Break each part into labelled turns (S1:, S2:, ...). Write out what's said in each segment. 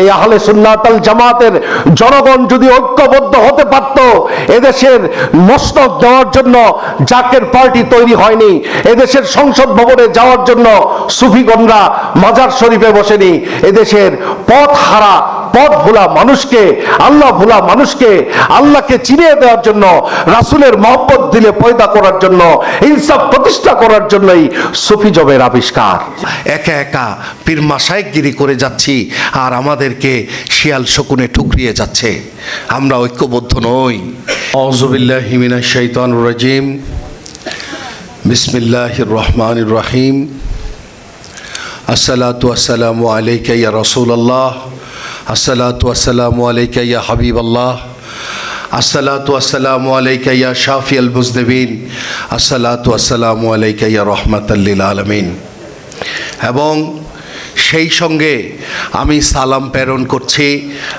S1: এই আহলে সুন্নাতাল জামাতের জনগণ যদি ঐক্যবদ্ধ হতে পারত, এদেশের মস্তক দেওয়ার জন্য জাকের পার্টি তৈরি হয়নি, এদেশের সংসদ ভবনে যাওয়ার জন্য সুফিগণরা মাজার শরীফে বসেনি, এদেশের পথ হারা পথ ভোলা মানুষকে, আল্লাহ ভোলা মানুষকে, আল্লাহকে চিনিয়ে দেওয়ার জন্য, রাসুলের মহব্বত দিলে পয়দা করার জন্য, ইনসাফ প্রতিষ্ঠা করার জন্যই সুফিজমের আবিষ্কার। একা একা পীর মাসায়কগিরি করে যাচ্ছি আর আমাদেরকে শিয়াল শকুনে ঠুকরিয়ে যাচ্ছে। আমরা ঐক্যবদ্ধ নই। অজবিল্লাহ হিমিনা শৈতান রাজিম। বিসমিল্লাহ রহমান রহিম। আসসালাতু আসসালামু আলাইকা ইয়া রাসূলুল্লাহ। আসসালাতু আসসালামু আলাইকা ইয়া হাবিব আল্লাহ আসসালাতু আসসালামু আলাইকা ইয়া শাফি আল মুজদিবিন আসসালাতু আসসালামু আলাইকা ইয়া রহমাতাল্লিল আলামিন। এবং সেই সঙ্গে আমি সালাম প্রেরণ করছি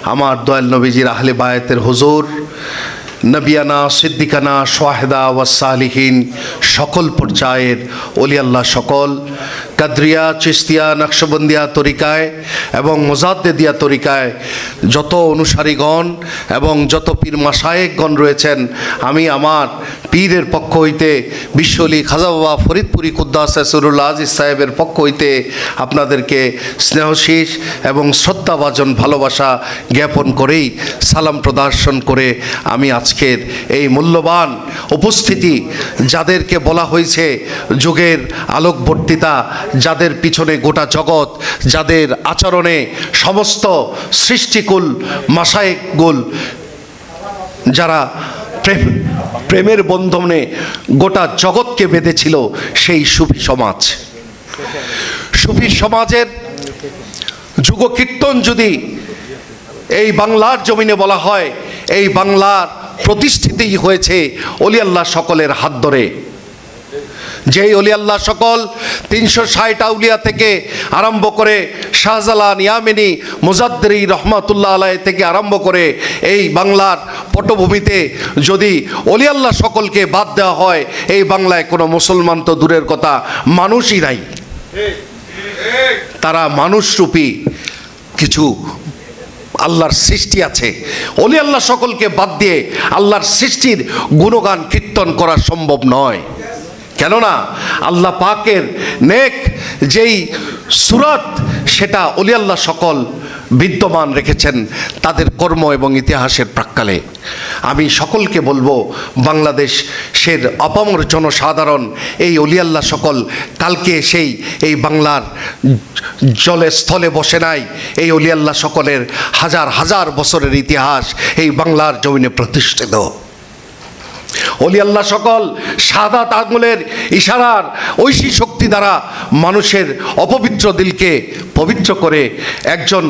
S1: আমার দয়াল নবীজির আহলে বায়াতের হুজুর নবিয়ানা, সিদ্দিকানা, সোয়াহেদা ওয়াসালিহীন সকল পর্যায়ের অলি আল্লাহ সকল। কাদ্রিয়া চিস্তিয়া নকশবন্দিয়া তরিকায় এবং মোজাদ্দেদিয়া তরিকায় যত অনুসারীগণ এবং যত পীর মাসায়েকগণ রয়েছেন, আমি আমার পীরের পক্ষ হইতে, বিশ্বলি খাজা ফরিদপুরি কুদ্দাস আসরুল্লাহ আজিজ সাহেবের পক্ষ হইতে আপনাদেরকে স্নেহশীষ এবং শ্রদ্ধাভাজন ভালোবাসা জ্ঞাপন করেই সালাম প্রদর্শন করে আমি আজকের এই মূল্যবান উপস্থিতি যাদেরকে বলা হয়েছে যুগের আলোকবর্তিতা, যাদের পিছনে গোটা জগৎ, যাদের আচরণে সমস্ত সৃষ্টিকুল মাসায়েকুল যারা প্রেম, প্রেমের বন্ধনে গোটা জগৎকে বেঁধেছিল সেই সুফি সমাজ। সুফি সমাজের যুগ কীর্তন যদি এই বাংলার জমিনে বলা হয়, এই বাংলার প্রতিষ্ঠিতই হয়েছে অলি আল্লাহ সকলের হাত ধরে। যেই অলি আল্লাহ সকল তিনশো ষাট আউলিয়া থেকে আরম্ভ করে শাহজালাল ইয়ামিনী মুজাদ্দরি রহমাতুল্লাহ আলাই থেকে আরম্ভ করে এই বাংলার পটভূমিতে যদি অলি আল্লাহ সকলকে বাদ দেওয়া হয় এই বাংলায় কোনো মুসলমান তো দূরের কথা মানুষই নাই। তারা মানুষরূপী কিছু আল্লাহর সৃষ্টি আছে। অলি আল্লাহ সকলকে বাদ দিয়ে আল্লাহর সৃষ্টির গুণগান কীর্তন করা সম্ভব নয়। কেননা আল্লাহ পাকের নেক যেই সুরত সেটা অলি আল্লাহ সকল বিদ্যমান রেখেছেন তাদের কর্ম এবং ইতিহাসের প্রাক্কালে। আমি সকলকে বলব বাংলাদেশের অপামর জনসাধারণ, এই অলিয়াল্লাহ সকল কালকে সেই এই বাংলার জলে স্থলে বসে নাই, এই অলিয়াল্লাহ সকলের হাজার হাজার বছরের ইতিহাস এই বাংলার জমিনে প্রতিষ্ঠিত। অলি আল্লাহ সকল সাদাত আঙুলের ইশারার ঐশী শক্তি দ্বারা মানুষের অপবিত্র দিলকে পবিত্র করে একজন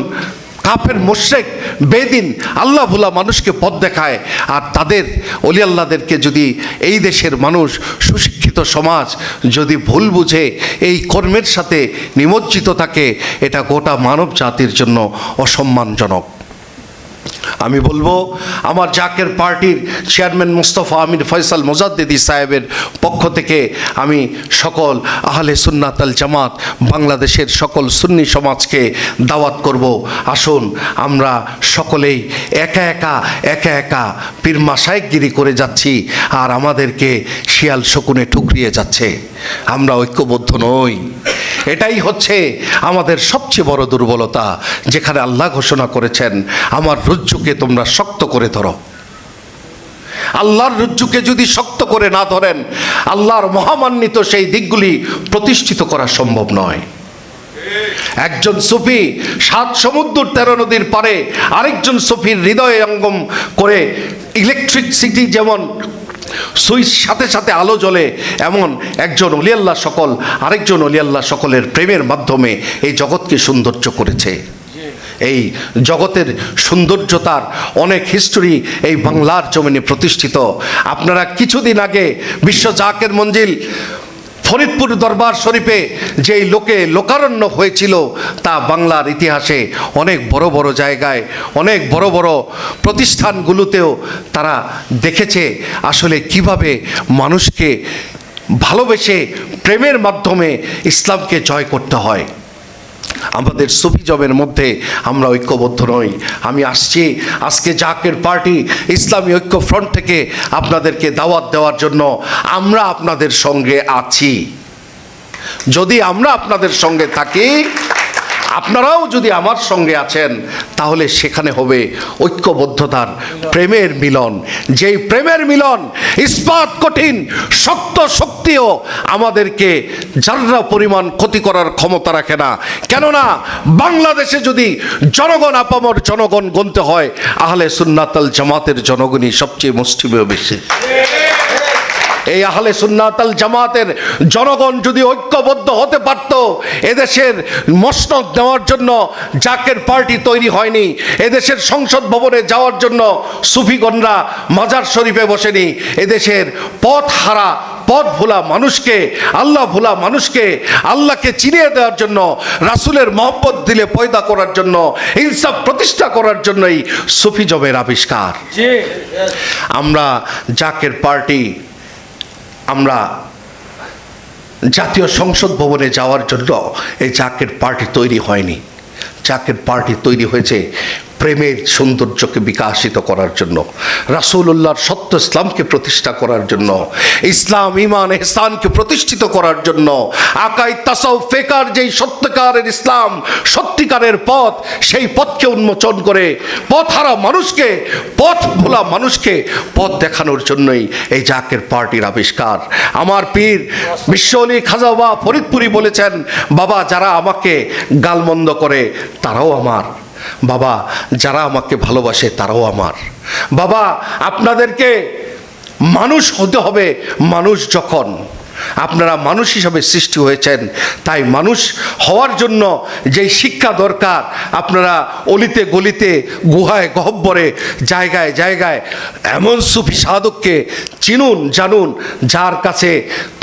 S1: কাফের মোশেক বেদিন আল্লাহ ভোলা মানুষকে পথ দেখায়। আর তাদের অলি আল্লাহদেরকে যদি এই দেশের মানুষ, সুশিক্ষিত সমাজ যদি ভুল বুঝে, এই কর্মের সাথে নিমজ্জিত থাকে, এটা গোটা মানব জাতির জন্য অসম্মানজনক। আমি বলব, আমার জাকের পার্টির চেয়ারম্যান মুস্তফা আমির ফয়সাল মোজাদ্দিদি সাহেবের পক্ষ থেকে আমি সকল আহলে সুন্নাতাল জামাত বাংলাদেশের সকল সুন্নি সমাজকে দাওয়াত করব। আসুন, আমরা সকলেই একা একা একা একা পীর মাসায়কগিরি করে যাচ্ছি আর আমাদেরকে শিয়াল শকুনে ঠুকরিয়ে যাচ্ছে। আমরা ঐক্যবদ্ধ নই। এটাই হচ্ছে আমাদের সবচেয়ে বড় দুর্বলতা, যেখানে আল্লাহ ঘোষণা করেছেন, আমার রজ্জুকে তোমরা শক্ত করে ধরো। আল্লাহর রজ্জুকে যদি শক্ত করে না ধরেন, আল্লাহর মহামান্বিত সেই দিকগুলি প্রতিষ্ঠিত করা সম্ভব নয়। একজন সুফি সাত সমুদ্র তেরো নদীর পারে আরেকজন সুফির হৃদয়ে অঙ্গম করে ইলেকট্রিকসিটি যেমন সুইচ সাথে সাথে আলো জ্বলে এমন একজন অলিয়াল্লাহ সকল, আরেকজন অলিয়াল্লাহ সকলের প্রেমের মাধ্যমে এই জগৎকে সৌন্দর্য করেছে। এই জগতের সৌন্দর্যতার অনেক হিস্টোরি এই বাংলার জমিনে প্রতিষ্ঠিত। আপনারা কিছুদিন আগে বিশ্ব জাকের মঞ্জিল ফরিদপুর দরবার শরীফে যেই লোকে লোকারণ্য হয়েছিল, তা বাংলার ইতিহাসে অনেক বড় বড় জায়গায়, অনেক বড় বড় প্রতিষ্ঠানগুলোতেও তারা দেখেছে আসলে কীভাবে মানুষকে ভালোবেসে প্রেমের মাধ্যমে ইসলামকে জয় করতে হয়। আমাদের সুফি জবের মধ্যে আমরা ঐক্যবদ্ধ নই। আমি আসছি আজকে জাকের পার্টি ইসলামী ঐক্য ফ্রন্ট থেকে আপনাদেরকে দাওয়াত দেওয়ার জন্য আমরা আপনাদের সঙ্গে আছি। যদি আমরা আপনাদের সঙ্গে থাকি আপনারাও যদি আমার সঙ্গে আছেন, তাহলে সেখানে হবে ঐক্যবদ্ধতার প্রেমের মিলন। যেই প্রেমের মিলন ইস্পাত কঠিন, শক্ত শক্তিও আমাদেরকে যারা পরিমাণ ক্ষতি করার ক্ষমতা রাখে না, কেননা বাংলাদেশে যদি জনগণ আপামর জনগণ গণতে হয়, আহলে সুন্নাতাল জামাতের জনগণই সবচেয়ে মুষ্টিমেয় বেশি। এই আহলে সুন্নাতাল জামাতের জনগণ যদি ঐক্যবদ্ধ হতে পারত এদেশের মসনদ নেওয়ার জন্য জাকের পার্টি তৈরি হয়নি এদেশের সংসদ ভবনে যাওয়ার জন্য সুফিগণরা মাজার শরীফে বসেনি এদেশের পথ হারা পথ ভোলা মানুষকে আল্লাহ ভোলা মানুষকে আল্লাহকে চিনিয়ে দেওয়ার জন্য রাসুলের মহব্বত দিলে পয়দা করার জন্য ইনসাফ প্রতিষ্ঠা করার জন্যই সুফিজমের আবিষ্কার। আমরা জাকের পার্টি আমরা জাতীয় সংসদ ভবনে যাওয়ার জন্য এই জাকের পার্টি তৈরি হয়নি। জাকের পার্টি তৈরি হয়েছে প্রেমের সৌন্দর্যকে বিকাশিত করার জন্য, রাসূলুল্লাহর সত্য ইসলামকে প্রতিষ্ঠা করার জন্য, ইসলাম ইমান এহসানকে প্রতিষ্ঠিত করার জন্য, আকাই তাসাউ ফেকার যেই সত্যকারের ইসলাম, সত্যিকারের পথ, সেই পথকে উন্মোচন করে পথ হারা মানুষকে, পথ ভোলা মানুষকে পথ দেখানোর জন্যই এই জাকের পার্টির আবিষ্কার। আমার পীর বিশ্বলি খাজাবা ফরিদপুরি বলেছেন, বাবা, যারা আমাকে গালমন্দ করে, তারাও আমার। বাবা যারা আমাকে ভালোবাসে তারাও আমার। বাবা আপনাদেরকে মানুষ হতে হবে মানুষ যখন। আপনারা মানুষ হিসাবে সৃষ্টি হয়েছেন। তাই মানুষ হওয়ার জন্য যেই শিক্ষা দরকার, আপনারা অলিতে গলিতে, গুহায় গহব্বরে, জায়গায় জায়গায় এমন সুফি সাধককে চিনুন, জানুন, যার কাছে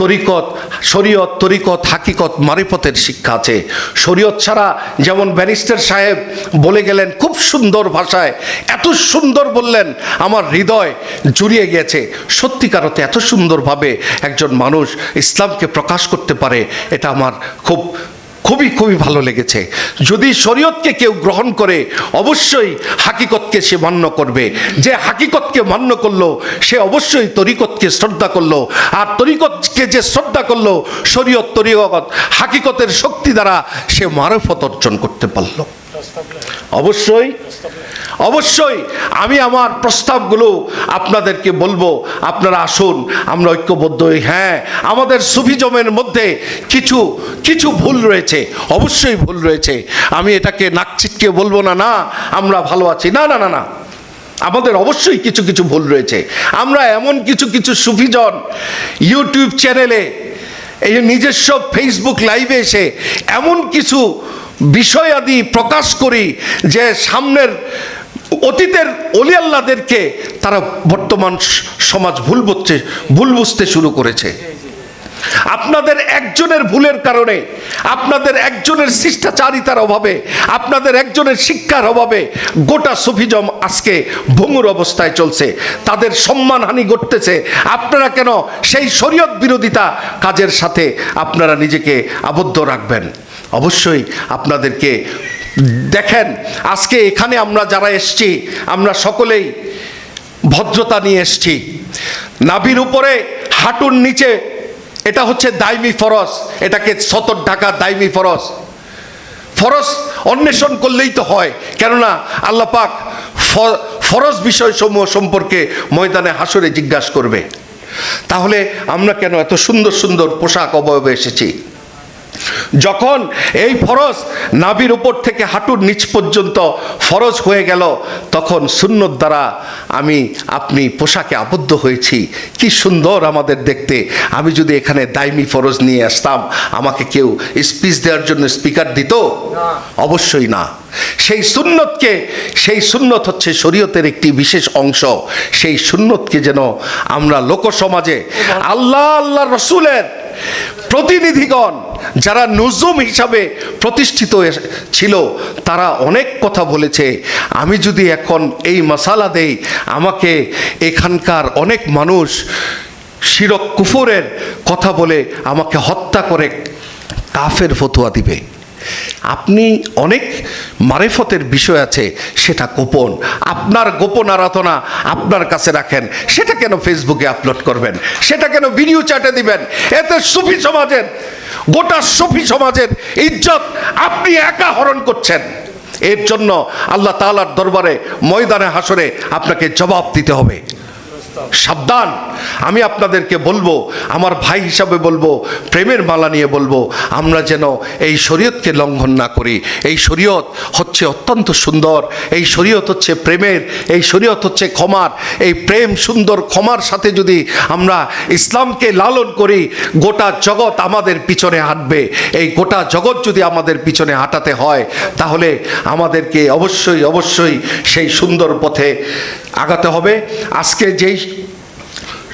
S1: তরিকত, শরীয়ত, তরিকত, হাকিকত, মারিফতের শিক্ষা আছে। শরীয়ত ছাড়া যেমন ব্যারিস্টার সাহেব বলে গেলেন, খুব সুন্দর ভাষায়, এত সুন্দর বললেন, আমার হৃদয় জুড়িয়ে গিয়েছে। সত্যিকারতে এত সুন্দরভাবে একজন মানুষ ইসলামকে প্রকাশ করতে পারে, এটা আমার খুব, খুবই খুবই ভালো লেগেছে। যদি শরীয়তকে কেউ গ্রহণ করে, অবশ্যই হাকিকতকে সে মান্য করবে। যে হাকিকতকে মান্য করল, সে অবশ্যই তরিকতকে শ্রদ্ধা করল। আর তরিকতকে যে শ্রদ্ধা করল, শরীয়ত, তরিকত, হাকিকতের শক্তি দ্বারা সে মারফত অর্জন করতে পারল। অবশ্যই অবশ্যই আমি আমার প্রস্তাবগুলো আপনাদেরকে বলব। আপনারা আসুন, আমরা ঐক্যবদ্ধ হই। হ্যাঁ আমাদের সুফিজমের মধ্যে কিছু কিছু ভুল রয়েছে, অবশ্যই ভুল রয়েছে। আমি এটাকে নাকচিটকে বলব না না, আমরা ভালো আছি। না না না না, আমাদের অবশ্যই কিছু কিছু ভুল রয়েছে। আমরা এমন কিছু কিছু সুফিজন ইউটিউব চ্যানেলে, এই নিজস্ব ফেসবুক লাইভে এসে এমন কিছু বিষয় আদি প্রকাশ করি যে সামনের অতীতের অলি আল্লাদেরকে তারা বর্তমান সমাজ ভুল বুঝছে, ভুল বুঝতে শুরু করেছে। আপনাদের একজনের ভুলের কারণে, আপনাদের একজনের শিষ্টাচারিতার অভাবে, আপনাদের একজনের শিক্ষার অভাবে গোটা সুফিজম আজকে ভঙ্গুর অবস্থায় চলছে। তাদের সম্মানহানি ঘটতেছে। আপনারা কেন সেই শরীয়ত বিরোধিতা কাজের সাথে আপনারা নিজেকে আবদ্ধ রাখবেন? অবশ্যই আপনাদেরকে দেখেন, আজকে এখানে আমরা যারা এসছি, আমরা সকলেই ভদ্রতা নিয়ে এসছি। নাভির উপরে হাঁটুর নিচে এটা হচ্ছে দাইমি ফরস এটাকে সতর ঢাকা দাইমি ফরজ। ফরস অন্বেষণ করলেই তো হয়। কেননা আল্লাহ পাক ফরজ বিষয়সমূহ সম্পর্কে ময়দানে হাসরে জিজ্ঞাসা করবে। তাহলে আমরা কেন এত সুন্দর সুন্দর পোশাক অবয়বে এসেছি? যখন এই ফরজ নাভির উপর থেকে হাঁটুর নিচ পর্যন্ত ফরজ হয়ে গেল তখন সুন্নত দ্বারা আমি আপনি পোশাকে আবদ্ধ হয়েছি। কি সুন্দর আমাদের দেখতে। আমি যদি এখানে দাইমি ফরজ নিয়ে আসতাম আমাকে কেউ স্পিচ দেওয়ার জন্য স্পিকার দিত? অবশ্যই না। সেই সুন্নতকে সেই সুন্নত হচ্ছে শরীয়তের একটি বিশেষ অংশ। সেই সুন্নতকে যেন আমরা লোকসমাজে আল্লাহ আল্লাহ রসুলের প্রতিনিধিগণ যারা নজুম হিসাবে প্রতিষ্ঠিত ছিল, তারা অনেক কথা বলেছে। আমি যদি এখন এই মশালা দেই, আমাকে এখানকার অনেক মানুষ শিরক কুফরের কথা বলে আমাকে হত্যা করে কাফের ফতুয়া দিবে। আপনি অনেক মারেফতের বিষয় আছে, সেটা গোপন। আপনার গোপন আরাধনা আপনার কাছে রাখেন, সেটা কেন ফেসবুকে আপলোড করবেন? সেটা কেন ভিডিও চ্যাটে দিবেন? এতে সুফি সমাজের গোটা সুফি সমাজের ইজ্জত আপনি একা হরণ করছেন। এর জন্য আল্লাহ তালার দরবারে ময়দানে হাসরে আপনাকে জবাব দিতে হবে। সাবধান। আমি আপনাদেরকে বলব, আমার ভাই হিসাবে বলব, প্রেমের মালা নিয়ে বলব, আমরা যেন এই শরীয়তকে লঙ্ঘন না করি। এই শরীয়ত হচ্ছে অত্যন্ত সুন্দর, এই শরীয়ত হচ্ছে প্রেমের, এই শরীয়ত হচ্ছে ক্ষমার। এই প্রেম সুন্দর, ক্ষমার সাথে যদি আমরা ইসলামকে লালন করি, গোটা জগৎ আমাদের পিছনে হাঁটবে। এই গোটা জগৎ যদি আমাদের পিছনে হাঁটাতে হয়, তাহলে আমাদেরকে অবশ্যই অবশ্যই সেই সুন্দর পথে আগাতে হবে। আজকে যেই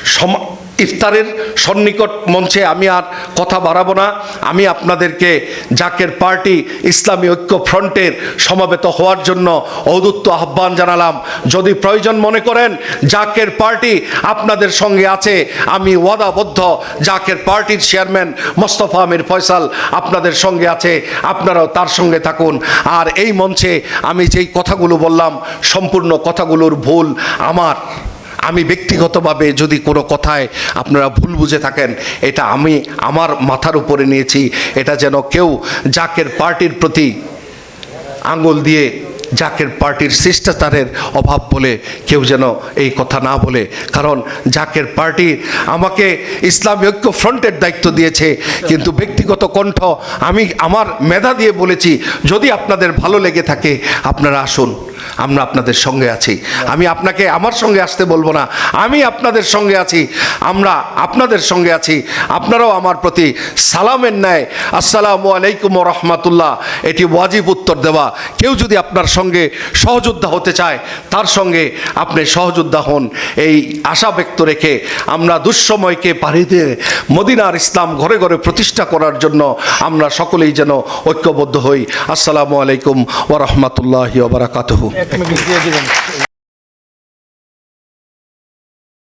S1: সমা ইফতারের সন্নিকট মঞ্চে আমি আর কথা বাড়াবো না। আমি আপনাদেরকে জাকের পার্টি ইসলামী ঐক্য ফ্রন্টের সমাবেত হওয়ার জন্য ঔদুত্ত আহ্বান জানালাম। যদি প্রয়োজন মনে করেন, জাকের পার্টি আপনাদের সঙ্গে আছে। আমি ওয়াদাবদ্ধ জাকের পার্টির চেয়ারম্যান মোস্তফা আমির ফয়সাল আপনাদের সঙ্গে আছে। আপনারাও তার সঙ্গে থাকুন। আর এই মঞ্চে আমি যেই কথাগুলো বললাম, সম্পূর্ণ কথাগুলোর ভুল আমার। আমি ব্যক্তিগতভাবে যদি কোনো কথায় আপনারা ভুল বুঝে থাকেন, এটা আমি আমার মাথার উপরে নিয়েছি, এটা যেন কেউ জাকের পার্টির প্রতি আঙ্গুল দিয়ে জাকের পার্টির শিষ্টাচারের অভাব বলে কেউ যেন এই কথা না বলে। কারণ জাকের পার্টি আমাকে ইসলামী ঐক্য ফ্রন্টের দায়িত্ব দিয়েছে, কিন্তু ব্যক্তিগত কণ্ঠ আমি আমার মেধা দিয়ে বলেছি, যদি আপনাদের ভালো লেগে থাকে, আপনারা আসুন। আমরা আপনাদের সঙ্গে আছি। আমি আপনাকে আমার সঙ্গে আসতে বলব না। আমি আপনাদের সঙ্গে আছি। আমরা আপনাদের সঙ্গে আছি। আপনারাও আমার প্রতি সালামের ন্যায় আসসালামু আলাইকুম রহমাতুল্লাহ। এটি ওয়াজিব উত্তর দেওয়া। কেউ যদি আপনার সঙ্গে সহযোদ্ধা হতে চায়, তার সঙ্গে আপনি সহযোদ্ধা হন। এই আশা ব্যক্ত রেখে আমরা দুঃসময়কে পাড়ি দিয়ে মদিনার ইসলাম ঘরে ঘরে প্রতিষ্ঠা করার জন্য আমরা সকলেই যেন ঐক্যবদ্ধ হই। আসসালামু আলাইকুম ওরহমতুল্লাহি ওবরাকাতহু
S2: এক মিনিট দিয়ে দিবেন